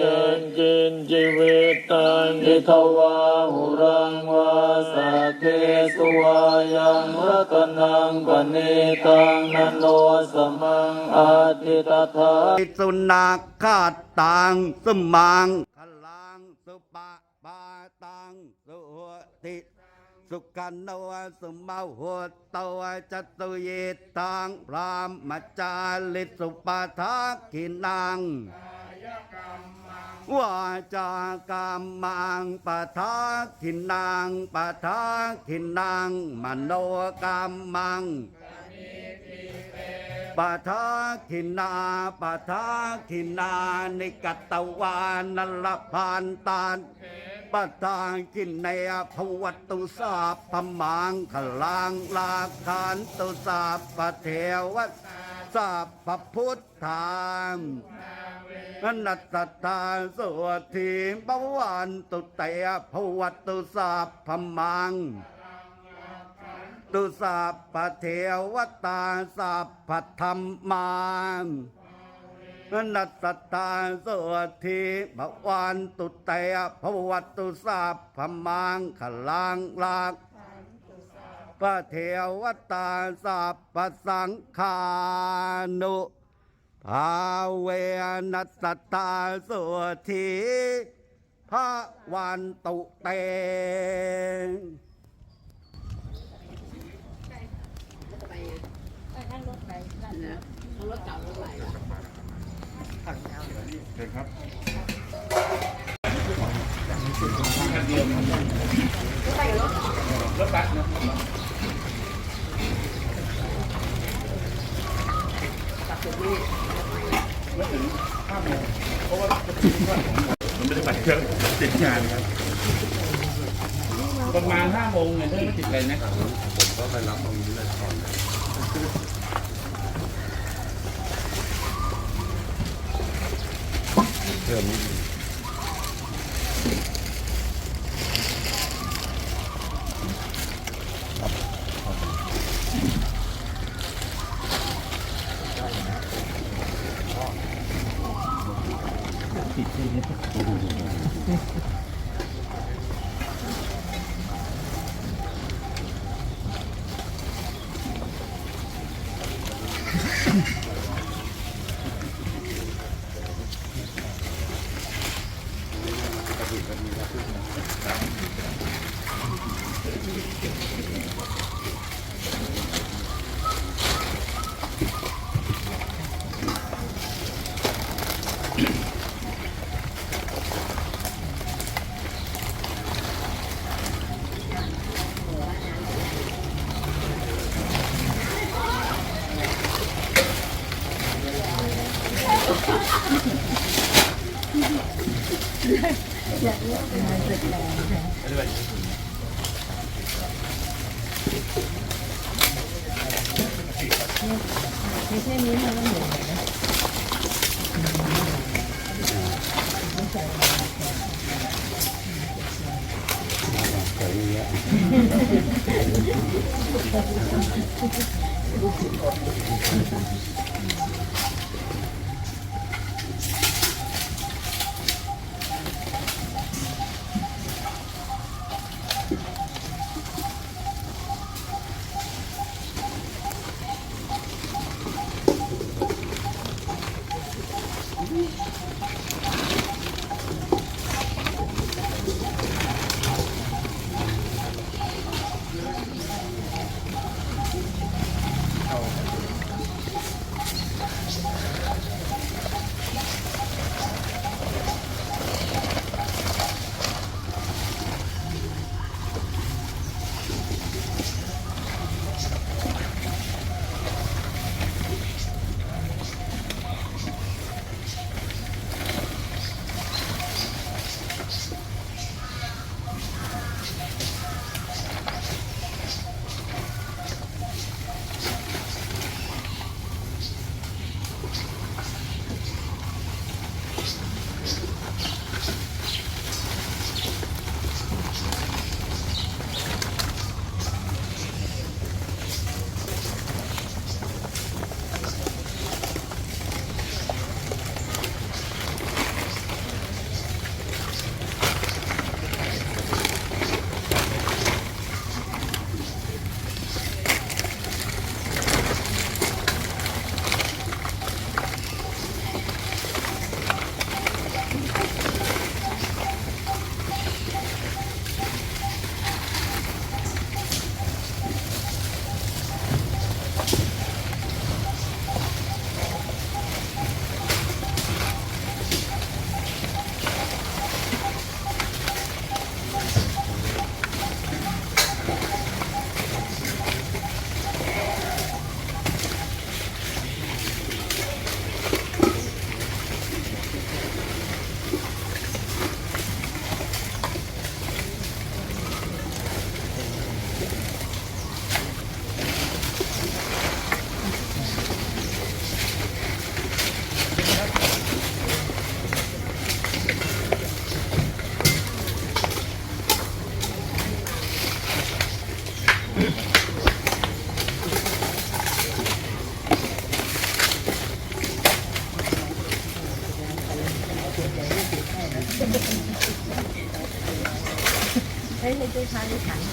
เกินจินชีวิตตังนิทวาหุรังวาสัเพสุวายังรัตนังปณิตังนันโนสมังอาทิตถาสุนักขาตังสมังขลังสุปะปาตังสุติสุกันโนสุมาหัวโตจตุเยตังพรามจาลิสุปาทักขินัง วาจากรรมังปะทักขินังปะทักขินังมโนกรรมังปะทาขินนาปะทาขินนานิกัตตวานนลพานตานปะทาขินในอภวัตตุสาพมังขลังลาคานตุสาปะเทวะสาพพุทธาม นัตตาสวทีปวันตุเตภวัตตุสาพมัง ตุสัพพเทวตาสัพธรรมานัสตตาโสทีภวันตุเตภวัตตุสัพมังขลังลักพระเทวตาสัพสังฆานุ ภาเวนัสตตาโสทีพระวันตุเตทั้งรถไปนั่นนะรถเก่ารถใหม่ละ มันไม่ได้ไปเครื่องติดงานครับ ประมาณห้าโมงเนี่ยไม่ติดอะไรนะผมก็ไปรับตรงนี้เลยก่อนเพิ่มนิ Thank you. ไม่ใช่นี้มันก็เหมือนนะ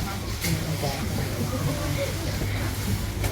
ฮ้ยเลยด้วยช้าด้วยขันนะคะ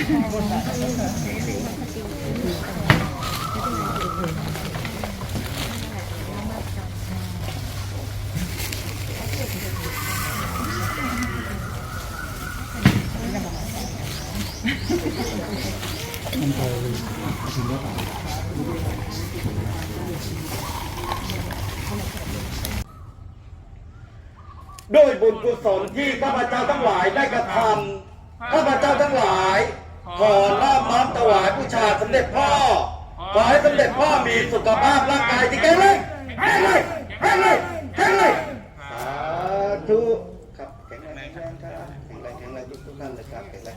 ด้วยบุญกุศลที่ข้าพเจ้าทั้งหลายได้กระทำข้าพเจ้าทั้ง ขอน้อมน้อมถวายบูชาสมเด็จพ่อ ขอให้สมเด็จพ่อมีสุขภาพร่างกายที่แข็งแรงแข็งแรงแข็งแรงแข็งแรงสาธุครับแข็งแรงแข็งแรงครับแข็งแรงแข็งแรงทุกท่านเลยครับแข็งแรง